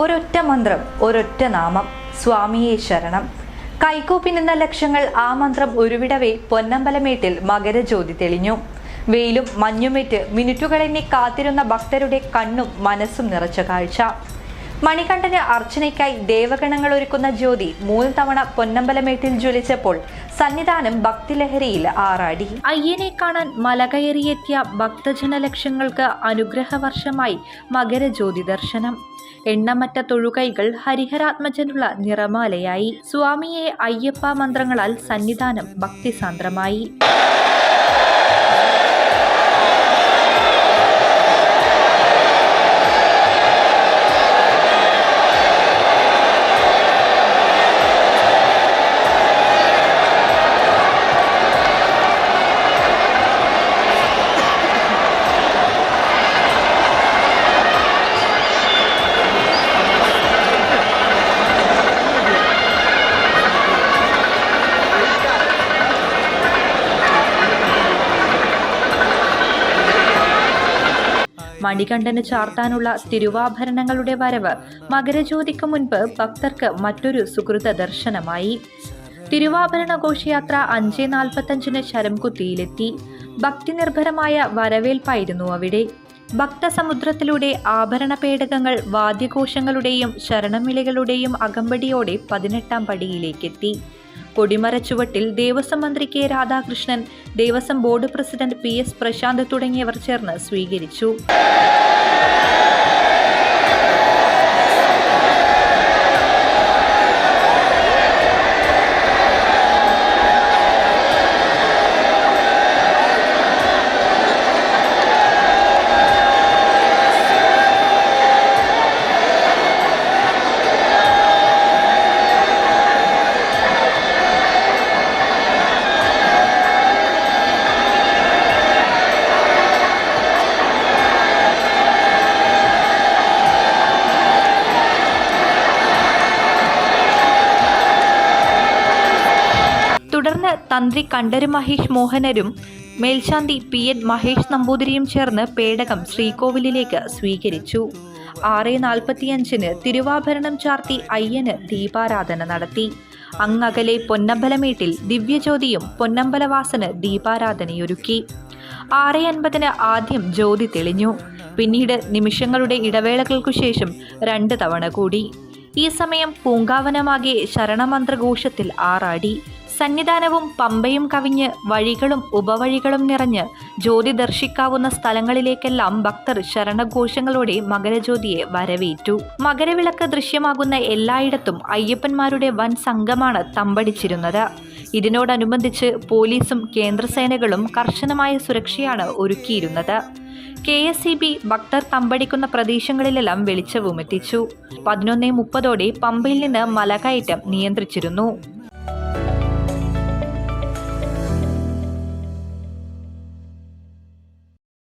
ഒരൊറ്റ മന്ത്രം ഒരൊറ്റ നാമം സ്വാമിയെ ശരണം. കൈകൂപ്പി നിന്ന ലക്ഷങ്ങൾ ആ മന്ത്രം ഒരുവിടവേ പൊന്നമ്പലമേട്ടിൽ മകരജ്യോതി തെളിഞ്ഞു. വെയിലും മഞ്ഞുമേറ്റ് മിനിറ്റുകളെന്നെ കാത്തിരുന്ന ഭക്തരുടെ കണ്ണും മനസ്സും നിറച്ച കാഴ്ച. മണികണ്ഠന് അർച്ചനയ്ക്കായി ദേവഗണങ്ങൾ ഒരുക്കുന്ന ജ്യോതി മൂന്ന് തവണ പൊന്നമ്പലമേട്ടിൽ ജ്വലിച്ചപ്പോൾ സന്നിധാനം ഭക്തിലഹരിയിൽ ആറാടി. അയ്യനെ കാണാൻ മലകയറിയെത്തിയ ഭക്തജനലക്ഷങ്ങൾക്ക് അനുഗ്രഹവർഷമായി മകരജ്യോതി ദർശനം. എണ്ണമറ്റ തൊഴുകൈകൾ ഹരിഹരാത്മജനുള്ള നിറമാലയായി. സ്വാമിയെ അയ്യപ്പ മന്ത്രങ്ങളാൽ സന്നിധാനം ഭക്തിസാന്ദ്രമായി. മണികണ്ഠന് ചാർത്താനുള്ള തിരുവാഭരണങ്ങളുടെ വരവ് മകരജ്യോതിക്ക് മുൻപ് ഭക്തർക്ക് മറ്റൊരു സുഹൃത ദർശനമായി. തിരുവാഭരണ ഘോഷയാത്ര അഞ്ച് നാൽപ്പത്തഞ്ചിന് ശരംകുത്തിയിലെത്തി. ഭക്തിനിർഭരമായ വരവേൽപ്പായിരുന്നു അവിടെ. ഭക്തസമുദ്രത്തിലൂടെ ആഭരണ പേടകങ്ങൾ വാദ്യഘോഷങ്ങളുടെയും ശരണമിളികളുടെയും അകമ്പടിയോടെ പതിനെട്ടാം പടിയിലേക്കെത്തി. കൊടിമരച്ചുവട്ടിൽ ദേവസ്വം മന്ത്രി K Radhakrishnan Devaswom board president P S Prashanth തുടങ്ങിയവർ ചേർന്ന് സ്വീകരിച്ചു. തന്ത്രി കണ്ഠര് മഹേഷ് മോഹനരും മേൽശാന്തി പി എൻ മഹേഷ് നമ്പൂതിരിയും ചേർന്ന് പേടകം ശ്രീകോവിലിലേക്ക് സ്വീകരിച്ചു. ആറ് നാൽപ്പത്തിയഞ്ചിന് തിരുവാഭരണം ചാർത്തി അയ്യന് ദീപാരാധന നടത്തി. അങ്ങകലെ പൊന്നമ്പലമേട്ടിൽ ദിവ്യജ്യോതിയും പൊന്നമ്പലവാസന് ദീപാരാധനയൊരുക്കി. ആറ് അൻപതിന് ആദ്യം ജ്യോതി തെളിഞ്ഞു. പിന്നീട് നിമിഷങ്ങളുടെ ഇടവേളകൾക്കു ശേഷം രണ്ട് തവണ കൂടി. ഈ സമയം പൂങ്കാവനമാകെ ശരണമന്ത്രഘോഷത്തിൽ ആറാടി. സന്നിധാനവും പമ്പയും കവിഞ്ഞ് വഴികളും ഉപവഴികളും നിറഞ്ഞ് ജ്യോതി ദർശിക്കാവുന്ന സ്ഥലങ്ങളിലേക്കെല്ലാം ഭക്തർ ശരണഘോഷങ്ങളോടെ മകരജ്യോതിയെ വരവേറ്റു. മകരവിളക്ക് ദൃശ്യമാകുന്ന എല്ലായിടത്തും അയ്യപ്പന്മാരുടെ വൻ സംഘമാണ് തമ്പടിച്ചിരുന്നത്. ഇതിനോടനുബന്ധിച്ച് പോലീസും കേന്ദ്രസേനകളും കർശനമായ സുരക്ഷയാണ് ഒരുക്കിയിരുന്നത്. കെ എസ് സി ബി ഭക്തർ തമ്പടിക്കുന്ന പ്രദേശങ്ങളിലെല്ലാം വെളിച്ചവും എത്തിച്ചു പതിനൊന്നേ മുപ്പതോടെ പമ്പയിൽ നിന്ന് മലകയറ്റം നിയന്ത്രിച്ചിരുന്നു.